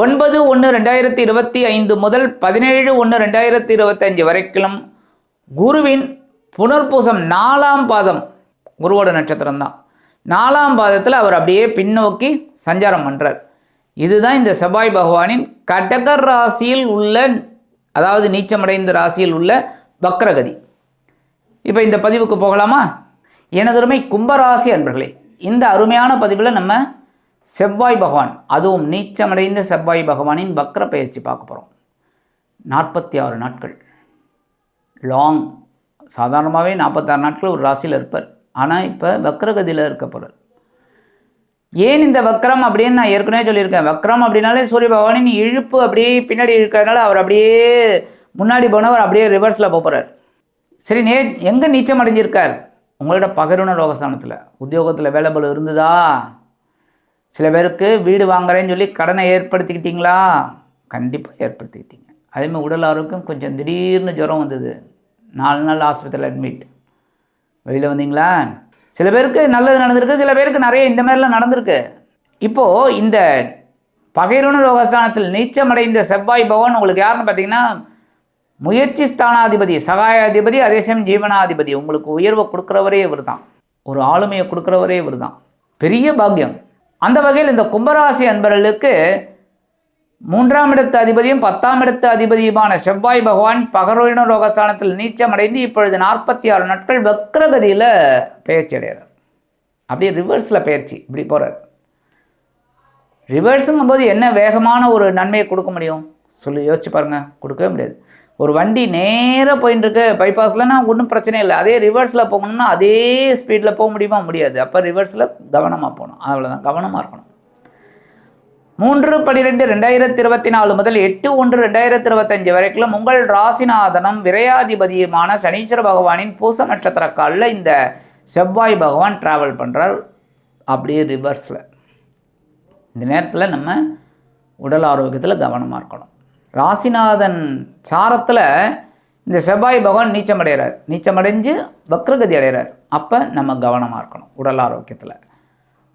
ஒன்பது ஒன்று ரெண்டாயிரத்தி இருபத்தி ஐந்து முதல் பதினேழு ஒன்று ரெண்டாயிரத்தி இருபத்தஞ்சு வரைக்கும் குருவின் புனர்பூசம் நாலாம் பாதம் குருவோட நட்சத்திரம் தான். நாலாம் பாதத்தில் அவர் அப்படியே பின்னோக்கி சஞ்சாரம் பண்ணுறார் இதுதான் இந்த செவ்வாய் பகவானின் கடகர் ராசியில் உள்ள அதாவது நீச்சமடைந்த ராசியில் உள்ள வக்ரகதி. இப்போ இந்த பதிவுக்கு போகலாமா? எனதருமை கும்பராசி அன்பர்களே இந்த அருமையான பதிவில் நம்ம செவ்வாய் பகவான் அதுவும் நீச்சமடைந்த செவ்வாய் பகவானின் வக்ர பயிற்சி பார்க்க போகிறோம் நாற்பத்தி ஆறு நாட்கள். லாங் சாதாரணமாகவே நாற்பத்தாறு நாட்கள் ஒரு ராசியில் இருப்பார். ஆனால் இப்போ வக்ரகதியில் இருக்க போகிறார் ஏன் இந்த வக்ரம் அப்படின்னு நான் ஏற்கனவே சொல்லியிருக்கேன். வக்ரம் அப்படின்னாலே சூரிய பகவானின் இழுப்பு அப்படியே பின்னாடி இருக்கிறதுனால அவர் அப்படியே முன்னாடி போனவர் அப்படியே ரிவர்ஸில் போகிறார் சரி நே எங்கே நீச்சம் அடைஞ்சிருக்கார்? உங்களோட பகருண ரோகஸ்தானத்தில். உத்தியோகத்தில் வேலைபல் இருந்ததா? சில பேருக்கு வீடு வாங்குறேன்னு சொல்லி கடனை ஏற்படுத்திக்கிட்டீங்களா? கண்டிப்பாக ஏற்படுத்திக்கிட்டீங்க. அதேமாதிரி உடல் ஆரோக்கியம் கொஞ்சம் திடீர்னு ஜுரம் வந்தது. நாலு நாள் ஆஸ்பத்திரியில் அட்மிட் வெளியில் வந்தீங்களா? சில பேருக்கு நல்லது நடந்திருக்கு சில பேருக்கு நிறைய இந்த மாதிரிலாம் நடந்திருக்கு. இப்போது இந்த பகைரண ரோகஸ்தானத்தில் நீச்சமடைந்த செவ்வாய் பகவான் உங்களுக்கு யாருன்னு பார்த்தீங்கன்னா முயற்சி ஸ்தானாதிபதி சகாயாதிபதி அதே சமயம் ஜீவனாதிபதி. உங்களுக்கு உயர்வை கொடுக்குறவரே இவர் தான் ஒரு ஆளுமையை கொடுக்குறவரே இவர் தான் பெரிய பாக்கியம். அந்த வகையில் இந்த கும்பராசி அன்பர்களுக்கு மூன்றாம் இடத்து அதிபதியும் பத்தாம் இடத்து அதிபதியுமான செவ்வாய் பகவான் பகரோயின ரோகஸ்தானத்தில் நீச்சமடைந்து இப்பொழுது நாற்பத்தி ஆறு நாட்கள் வக்ரகதியில் பெயர்ச்சி அடைகிறார். அப்படியே ரிவர்ஸில் பயிற்சி இப்படி போகிறார் ரிவர்ஸுங்கும் போது என்ன வேகமான ஒரு நன்மையை கொடுக்க முடியும்? சொல்லி யோசிச்சு பாருங்கள் கொடுக்கவே முடியாது. ஒரு வண்டி நேராக போயின்னு இருக்கு பைபாஸ்லனா ஒன்றும் பிரச்சனை இல்லை. அதே ரிவர்ஸில் போகணும்னா அதே ஸ்பீடில் போக முடியுமா? முடியாது. அப்போ ரிவர்ஸில் கவனமாக போகணும். அவ்வளோதான் கவனமாக இருக்கணும். மூன்று பன்னிரெண்டு ரெண்டாயிரத்தி இருபத்தி நாலு முதல் எட்டு ஒன்று ரெண்டாயிரத்தி இருபத்தஞ்சு வரைக்கும் உங்கள் ராசிநாதனம் விரையாதிபதியுமான சனீஸ்வர பகவானின் பூச நட்சத்திர காலில் இந்த செவ்வாய் பகவான் டிராவல் பண்ணுறார் அப்படியே ரிவர்ஸில் இந்த நேரத்தில் நம்ம உடல் ஆரோக்கியத்தில் கவனமாக இருக்கணும். ராசிநாதன் சாரத்தில் இந்த செவ்வாய் பகவான் நீச்சம் அடைகிறார் நீச்சம் அடைஞ்சு வக்ரகதி அடைகிறார். அப்போ நம்ம கவனமாக இருக்கணும் உடல் ஆரோக்கியத்தில்.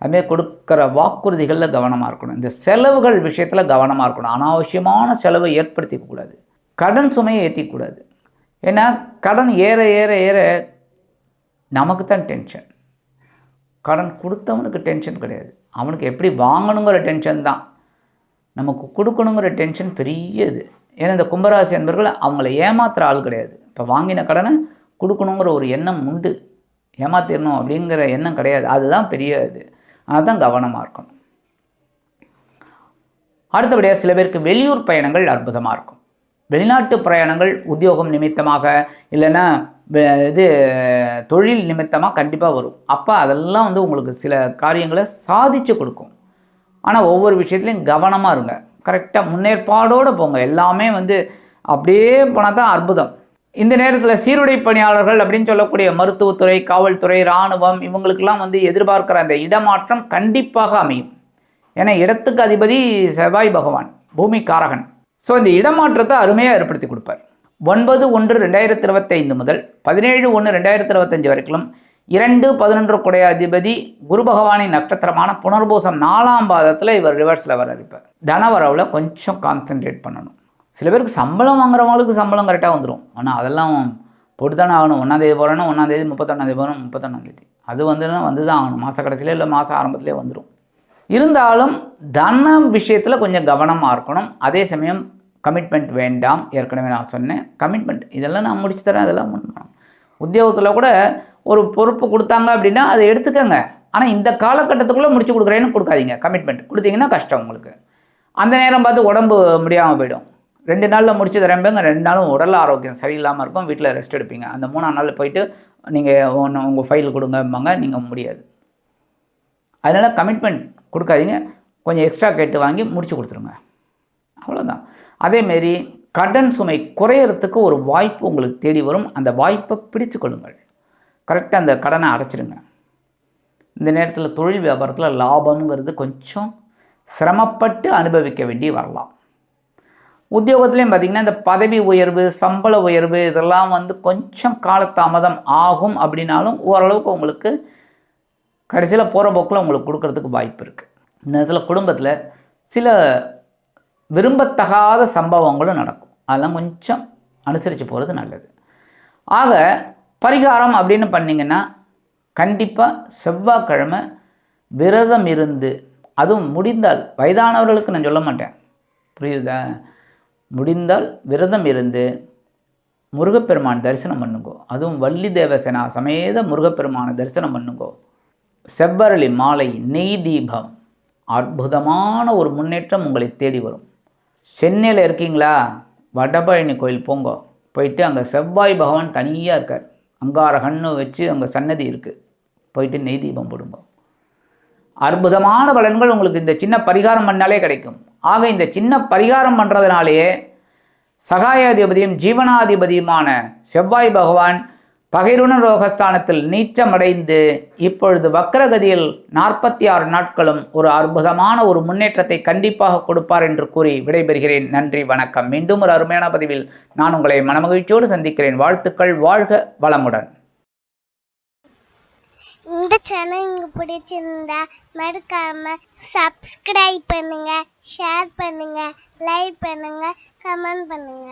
அதுமாரி கொடுக்குற வாக்குறுதிகளில் கவனமாக இருக்கணும். இந்த செலவுகள் விஷயத்தில் கவனமாக இருக்கணும். அனாவசியமான செலவை ஏற்படுத்திக்கக்கூடாது கடன் சுமையை ஏற்றிக்கூடாது ஏன்னா கடன் ஏற ஏற ஏற நமக்கு தான் டென்ஷன் கடன் கொடுத்தவனுக்கு டென்ஷன் கிடையாது. அவனுக்கு எப்படி வாங்கணுங்கிற டென்ஷன் தான். நமக்கு கொடுக்கணுங்கிற டென்ஷன் பெரிய இது. ஏன்னா இந்த கும்பராசி என்பர்கள் அவங்கள ஏமாத்துகிற ஆள் கிடையாது. இப்போ வாங்கின கடனை கொடுக்கணுங்கிற ஒரு எண்ணம் உண்டு. ஏமாத்திடணும் அப்படிங்கிற எண்ணம் கிடையாது. அதுதான் பெரிய இது. அதுதான் கவனமாக இருக்கணும். அடுத்தபடியாக சில பேருக்கு வெளியூர் பயணங்கள் அற்புதமாக இருக்கும். வெளிநாட்டு பிரயாணங்கள் உத்தியோகம் நிமித்தமாக இல்லைன்னா இது தொழில் நிமித்தமாக கண்டிப்பாக வரும். அப்போ அதெல்லாம் வந்து உங்களுக்கு சில காரியங்களை சாதிச்சு கொடுக்கும். ஆனால் ஒவ்வொரு விஷயத்துலையும் கவனமாக இருங்க. கரெக்டாக முன்னேற்பாடோடு போங்க. எல்லாமே வந்து அப்படியே போனால் தான் அற்புதம். இந்த நேரத்தில் சீருடை பணியாளர்கள் அப்படின்னு சொல்லக்கூடிய மருத்துவத்துறை காவல்துறை இராணுவம் இவங்களுக்கெல்லாம் வந்து எதிர்பார்க்குற அந்த இடமாற்றம் கண்டிப்பாக அமையும். ஏன்னா இடத்துக்கு அதிபதி செவ்வாய் பகவான் பூமி காரகன் ஸோ இந்த இடமாற்றத்தை அருமையாக ஏற்படுத்தி கொடுப்பார். ஒன்பது ஒன்று ரெண்டாயிரத்தி இருபத்தைந்து முதல் பதினேழு ஒன்று ரெண்டாயிரத்தி இருபத்தஞ்சு வரைக்கும் இரண்டு பதினொன்று குடைய அதிபதி குரு பகவானின் நட்சத்திரமான புனர்பூசம் நாலாம் பாதத்தில் இவர் ரிவர்ஸில் வர இருப்பார் தனவரவில் கொஞ்சம் கான்சென்ட்ரேட் பண்ணணும். சில பேருக்கு சம்பளம் வாங்குறவங்களுக்கு சம்பளம் கரெக்டாக வந்துடும் ஆனால் அதெல்லாம் போட்டு தானே ஆகணும் ஒன்றாந்தேதி போகிறேன்னா ஒன்றாந்தேதி முப்பத்தொன்னாந்தேதி போகிறோம் முப்பத்தொன்னாந்தேதி அது வந்துன்னா வந்து தான் ஆகணும். மாத கடைசியிலே இல்லை மாதம் ஆரம்பத்திலே வந்துடும் இருந்தாலும் தன விஷயத்தில் கொஞ்சம் கவனமாக இருக்கணும். அதே சமயம் கமிட்மெண்ட் வேண்டாம். ஏற்கனவே நான் சொன்னேன். கமிட்மெண்ட் இதெல்லாம் நான் முடிச்சு தரேன் அதெல்லாம் பண்ணணும். உத்தியோகத்தில் கூட ஒரு பொறுப்பு கொடுத்தாங்க அப்படின்னா அதை எடுத்துக்கங்க. ஆனால் இந்த காலகட்டத்துக்குள்ளே முடிச்சு கொடுக்குறேன்னு கொடுக்காதீங்க. கமிட்மெண்ட் கொடுத்தீங்கன்னா கஷ்டம் உங்களுக்கு. அந்த நேரம் பார்த்து உடம்பு முடியாமல் போயிடும். ரெண்டு நாளில் முடிச்சு தரம்பேங்க ரெண்டு நாளும் உடல் ஆரோக்கியம் சரியில்லாமல் இருக்கும். வீட்டில் ரெஸ்ட் எடுப்பீங்க. அந்த மூணாம் நாள் போயிட்டு நீங்கள் ஒன்று உங்கள் ஃபைல் கொடுங்கம்பாங்க. நீங்கள் முடியாது. அதனால் கமிட்மெண்ட் கொடுக்காதீங்க. கொஞ்சம் எக்ஸ்ட்ரா கேட்டு வாங்கி முடிச்சு கொடுத்துருங்க. அவ்வளோதான் அதேமாரி கடன் சுமை குறையறதுக்கு ஒரு வாய்ப்பு உங்களுக்கு தேடி வரும். அந்த வாய்ப்பை பிடிச்சு கொள்ளுங்கள். கரெக்டாக அந்த கடனை அடைச்சிடுங்க இந்த நேரத்தில் தொழில் வியாபாரத்தில் லாபம்ங்கிறது கொஞ்சம் சிரமப்பட்டு அனுபவிக்க வேண்டி வரலாம். உத்தியோகத்துலேயும் பார்த்திங்கன்னா இந்த பதவி உயர்வு சம்பள உயர்வு இதெல்லாம் வந்து கொஞ்சம் காலதாமதம் ஆகும் அப்படின்னாலும் ஓரளவுக்கு உங்களுக்கு கடைசியில் போகிற போக்கில் உங்களுக்கு கொடுக்கறதுக்கு வாய்ப்பு இருக்குது இந்த இதில் குடும்பத்தில் சில விரும்பத்தகாத சம்பவங்களும் நடக்கும். அதெல்லாம் கொஞ்சம் அனுசரித்து போகிறது நல்லது. ஆக பரிகாரம் அப்படின்னு பண்ணிங்கன்னா கண்டிப்பாக செவ்வாய்க்கிழமை விரதம் இருந்து அதுவும் முடிந்தால் வயதானவர்களுக்கு நான் சொல்ல மாட்டேன். புரியுதா? முடிந்தால் விரதம் இருந்து முருகப்பெருமான் தரிசனம் பண்ணுங்கோ. அதுவும் வள்ளி தேவசேனா சமேத முருகப்பெருமானை தரிசனம் பண்ணுங்கோ. செவ்வரளி மாலை நெய் தீபம் அற்புதமான ஒரு முன்னேற்றம் உங்களை தேடி வரும். சென்னையில் இருக்கீங்களா? வடபழனி கோயில் போங்கோ. போயிட்டு அங்கே செவ்வாய் பகவான் தனியாக இருக்கார். அங்காரகன்னு வச்சு அங்கே சன்னதி இருக்குது போயிட்டு நெய் தீபம் போடுங்க. அற்புதமான பலன்கள் உங்களுக்கு இந்த சின்ன பரிகாரம் பண்ணாலே கிடைக்கும். ஆக இந்த சின்ன பரிகாரம் பண்ணுறதுனாலேயே சகாயாதிபதியும் ஜீவனாதிபதியுமான செவ்வாய் பகவான் பகைருண ரோகஸ்தானத்தில் நீச்சமடைந்து இப்பொழுது வக்ரகதியில் நாற்பத்தி ஆறு நாட்களும் ஒரு அற்புதமான ஒரு முன்னேற்றத்தை கண்டிப்பாக கொடுப்பார் என்று கூறி விடைபெறுகிறேன். நன்றி வணக்கம். மீண்டும் ஒரு அருமையான பதிவில் நான் உங்களை மனமகிழ்ச்சியோடு சந்திக்கிறேன். வாழ்த்துக்கள் வாழ்க வளமுடன். இந்த சேனல் உங்களுக்கு பிடிச்சிருந்தா மறக்காம சப்ஸ்கிரைப் பண்ணுங்க ஷேர் பண்ணுங்க லைக் பண்ணுங்க கமெண்ட் பண்ணுங்க.